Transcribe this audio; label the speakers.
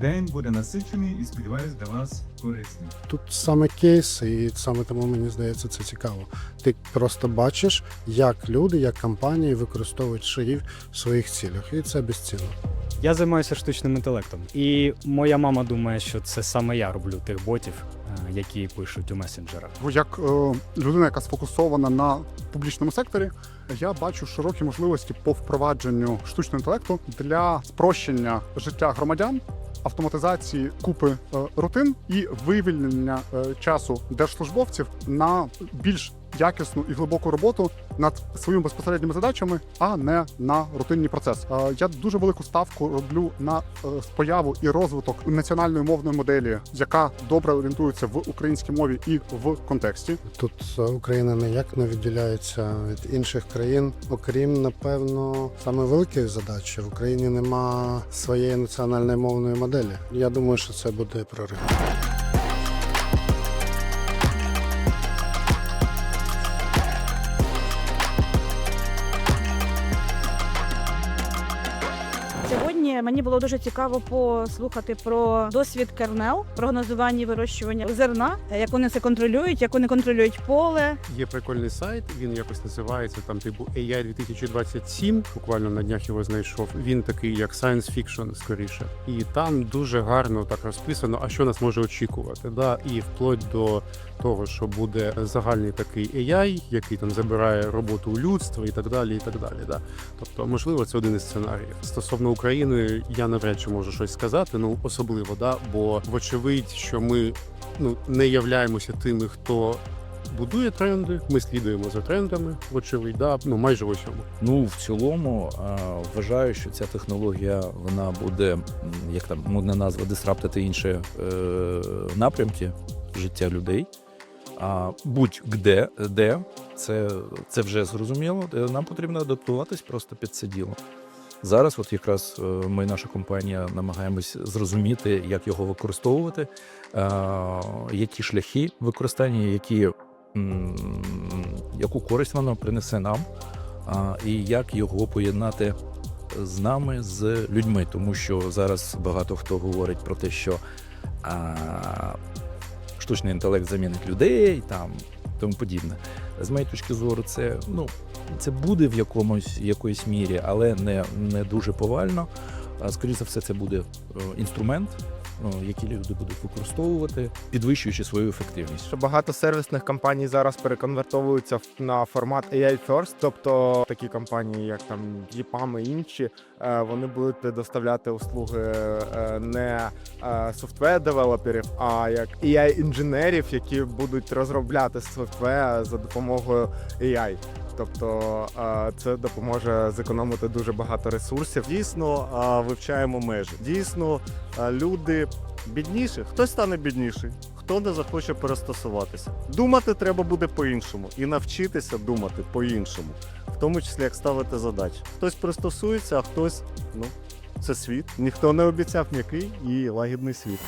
Speaker 1: День буде насичений і сподіваюсь для вас корисним.
Speaker 2: Тут саме кейс, і саме тому мені здається це цікаво. Ти просто бачиш, як люди, як компанії використовують шиїв в своїх цілях, і це безцінно.
Speaker 3: Я займаюся штучним інтелектом, і моя мама думає, що це саме я роблю тих ботів, е, які пишуть у месенджерах.
Speaker 4: Як е, людина, яка сфокусована на публічному секторі, я бачу широкі можливості по впровадженню штучного інтелекту для спрощення життя громадян. Автоматизації купи е, рутин і вивільнення е, часу держслужбовців на більш якісну і глибоку роботу над своїми безпосередніми задачами, а не на рутинний процес. Е, Я дуже велику ставку роблю на е, появу і розвиток національної мовної моделі, яка добре орієнтується в українській мові і в контексті.
Speaker 2: Тут е, Україна ніяк не відділяється від інших країн, окрім напевно саме великої задачі. В Україні нема своєї національної мовної моделі. Я думаю, що це буде прорив.
Speaker 5: Сьогодні мені було дуже цікаво послухати про досвід кернел, прогнозування вирощування зерна, як вони це контролюють, як вони контролюють поле.
Speaker 6: Є прикольний сайт, він якось називається там типу AI 2027. Буквально на днях його знайшов. Він такий, як science fiction, скоріше. І там дуже гарно так розписано, а що нас може очікувати. Да? І вплоть до того, що буде загальний такий AI, який там забирає роботу у людства і так далі. і так далі. Да? Тобто, можливо, це один із сценаріїв. Стосовно України, я навряд чи можу щось сказати, ну особливо, да? бо вочевидь, що ми ну не являємося тими, хто будує тренди. Ми слідуємо за трендами, вочевидь, да? ну майже в усьому.
Speaker 7: Ну, в цілому вважаю, що ця технологія вона буде, як там модна назва, дисраптити інші е, напрямки життя людей. А будь-де, де це, це вже зрозуміло. Нам потрібно адаптуватись просто під це діло. Зараз, от якраз е, ми, наша компанія, намагаємось зрозуміти, як його використовувати, е, які шляхи використання, які, яку користь воно принесе нам і як його поєднати з нами, з людьми. Тому що зараз багато хто говорить про те, що штучний інтелект замінить людей там тому подібне. З моєї точки зору, це ну це буде в якомусь якоїсь мірі, але не, не дуже повально. Скоріше за все, це буде е, інструмент, е, який люди будуть використовувати, підвищуючи свою ефективність.
Speaker 8: багато сервісних компаній зараз переконвертовуються на формат AI First, тобто такі компанії, як там EPAM і інші, е, вони будуть предоставляти услуги не софтвер девелоперів, а як AI інженерів, які будуть розробляти софтвер за допомогою AI. Тобто це допоможе зекономити дуже багато ресурсів.
Speaker 9: Дійсно вивчаємо межі. Дійсно, люди бідніші, хтось стане бідніший, хто не захоче перестосуватися. Думати треба буде по-іншому і навчитися думати по-іншому, в тому числі як ставити задачі. Хтось пристосується, а хтось ну це світ. Ніхто не обіцяв м'який і лагідний світ.